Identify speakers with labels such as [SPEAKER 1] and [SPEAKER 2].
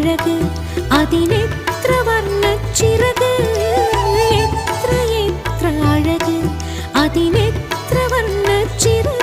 [SPEAKER 1] അഴക് അതിനെത്ര വർണച്ചിറക് എത്ര എത്ര അഴക്. അതിനെത്ര വർണച്ചിറക്